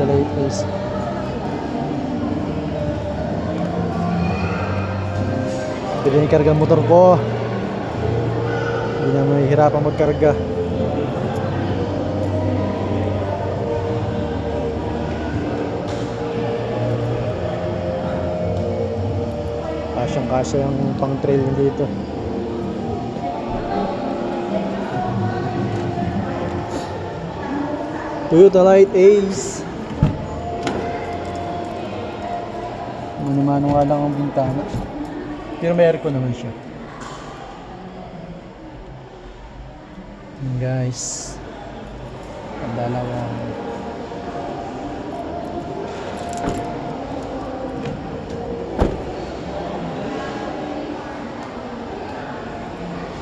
Toyota Light Ace. Pwede na ikarga motor ko. Hindi na mahihirapan magkarga. Kasyang kasya yung pang trail dito. Toyota Light Ace. Mano-mano nga lang ang bintana. Pero may aircon naman siya. Guys. Ang dalawang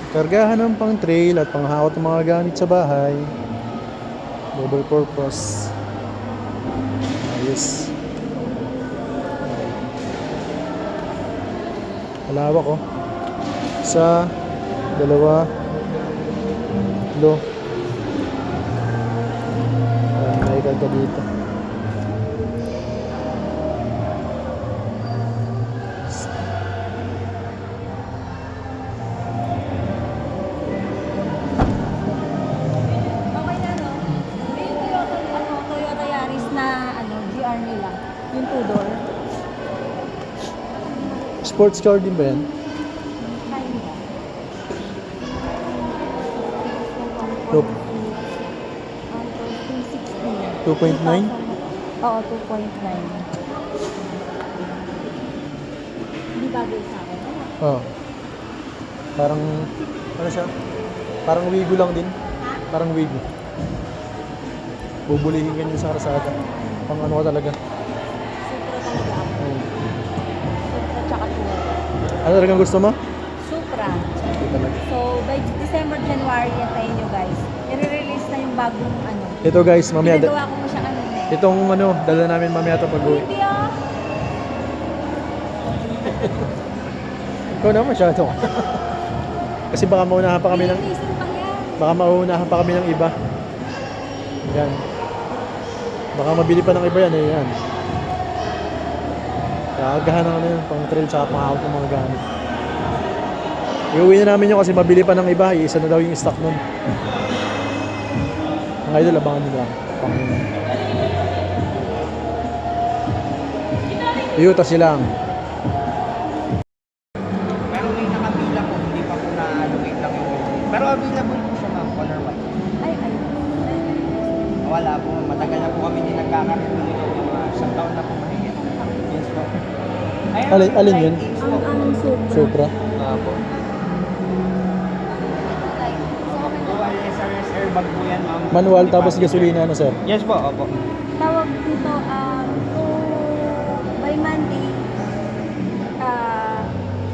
Kargahan ng pang trail at panghakot ng mga gamit sa bahay. Double purpose. Ayos. Malawak oh. Isa, dalawa, tatlo. May karga dito. Sports car din ba yan? Ang 2.9? Oo, 2.9. Hindi bagay sa akin. Oh. Parang, ano siya? Parang wigo lang din. Parang wigo. Bubulihin ka niya sa karsada. Pang ano ka talaga. Ano talagang gusto mo? Supra. So, by December, January, antayin nyo guys. I-release na yung bagong ano. Ito guys, mamaya. Ginagawa ko mo siya kanina. eh. Itong ano, dala namin mamaya ito pag uwi. Hindi ah. Ikaw naman masyado. Kasi baka maunahan pa kami ng Release pa yan. baka maunahan pa kami ng iba. Yan. Baka mabili pa ng iba yan eh yan. Kaagahan ng ano yun, pang trail sa pang out ng mga gamit. Iuwi na namin yun kasi mabili pa ng iba, isa na daw yung stock nun. Mga idol, abangan nyo lang. Pang... Iyuta silang. Pero may po, hindi pa po na-allocate lang yung Pero available po siya ma'am, color white. Ay, ay. Wala po, matagal na po kami din nagkakaroon isang taon na po mahigit. Yes po. Ayun, Alin- alin yun? Ang po. ang Supra. Supra. Ah, po. Like, so, okay na. Dual SRS airbag po yan ma'am. Manual tapos gasolina ano sir? Yes po, opo. Tawag dito, um, to, by Monday, ah,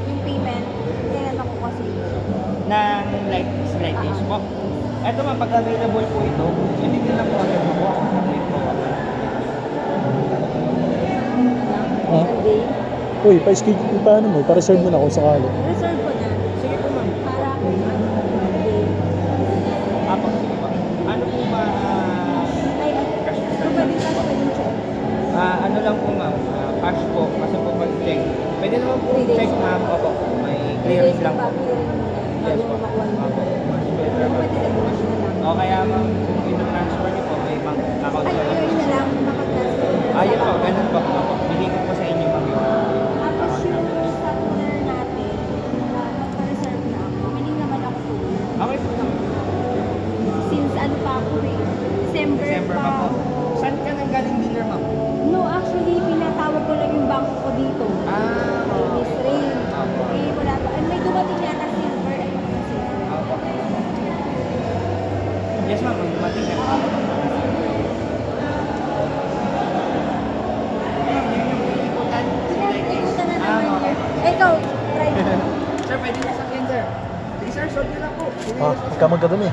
yung payment, kailan ako kasi. Ng light is light is po. Ito ma'am, pag available po ito, hindi lang po agad po. Complete po. Ah? Monday. Uy, pa-schedule pa ano mo, pa-reserve mo na kung sakali. Reserve ko na. Sige po ma'am. Para kung ano, Monday. Apo, sige po. Ano po ba ah, Ay, ay. cash So, pwede ka pwede check. Ah, ano lang po ma'am, ah, cash po, kasi po pag-check. Pwede naman po Three days check po. ma'am, opo, may Three clearance days lang po. pa, clearance muna. Yes Bago po. mo makuha Opo, yun. much better So, ma'am. pwede rin cash na lang. O kaya ma'am, kung ito-transfer niyo po, may bank account Ay, po. clear na lang. Makatransfer na lang. Ayun sa po, bank. ganun po. Opo, bigay ko po sa inyo ma'am yung Tapos yung partner natin, na magpa-reserve na ako, willing naman ako to. Okay po ma'am. Since ano pa ako eh, December, December pa po. Saan ka nang galing dinner ma'am? No, actually, pinatawag ko lang yung bangko ko dito. Ah, Kay Miss Rain. Opo. Eh, wala pa. And may dumating yata silver. Ay, mga silver. Opo. Yes ma'am, ang dumating na. Ma'am, yun yung ikutan. Sige, ikutan na Ah, naman okay. yun. Eh, ikaw, try mo. Sir, pwede na sa akin, sir. Sige, sir, sold nyo lang po. Ah.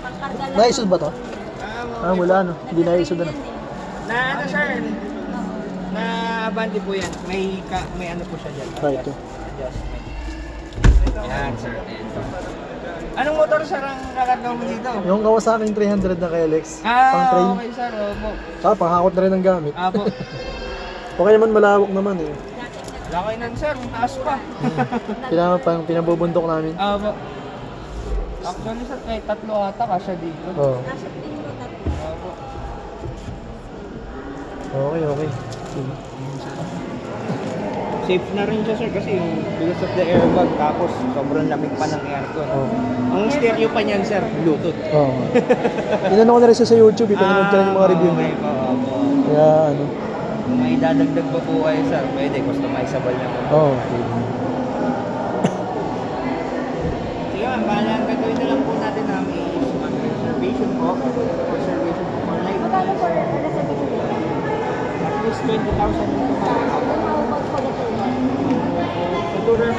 Pangkarga lang. Naisod ba to? Ah, Ah, wala no. Hindi naisod ano. Eh. Na ano, sir? Na abante po yan. May ka, may ano po siya dyan. Right. Adjustment. Yan, sir. Anong motor sir ang kakataw mo dito? Yung Kawasaki 300 na kay Alex. pang Ah, train. okay sir. Opo. Saka panghakot na rin ng gamit. Apo. Okay naman malawak naman eh. Laki nun sir. Ang taas pa. Kailangan pang pinabubundok namin. Apo. Actually sir, kahit tatlo ata kasya dito. Oo. Nasa tingin ko tatlo. Apo. Okay, okay. Safe na rin siya sir kasi yung because of the airbag tapos sobrang lamig pa ng aircon. Oo. Ang stereo pa niyan sir, Bluetooth. Oo. Tinanong ko na rin siya sa YouTube, eh. pinanood ko rin yung mga review okay niya. po, opo. Kaya ano, Kung may dadagdag pa po kayo sir, pwede customizable naman. oo. Okay. Sige ma'am, bahala ang gagawin na lang po natin namin is mag-reservation po. Reservation po for life. Magkano po reservation nila? At least 20,000 po. How much for the tour? Sa tourer